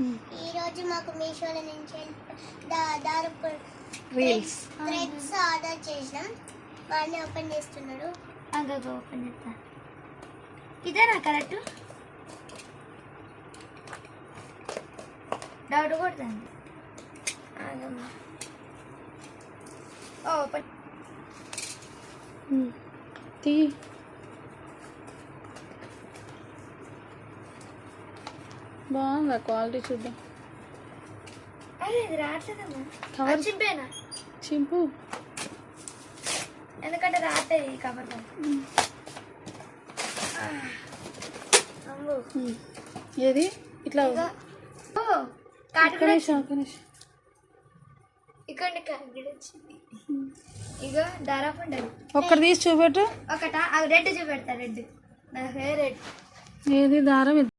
ఈ రోజు మాకు మీషోలో నుంచి దా- దారపు రీల్స్. థ్రెడ్స్ ఆర్డర్ చేసినాం. వాడిని ఓపెన్ చేస్తున్నాడు. అగో ఓపెన్ చేస్తా. ఇదేనా కరెక్ట్? డౌట్ కొడుతుంది. ఓపెన్. తీ. బాగుందా క్వాలిటీ చూద్దాం. కవర్ చింపేనా? చింపు. ఎందుకంటే ఈ కవర్. ఏది? ఇట్లా ఇగో. దారాపు ఉండదు ఒక్కటి తీసి చూపెట్టు. ఒకట? రెడ్ చూపెడతా రెడ్. నా ఫేవరెట్ ఏది? దారం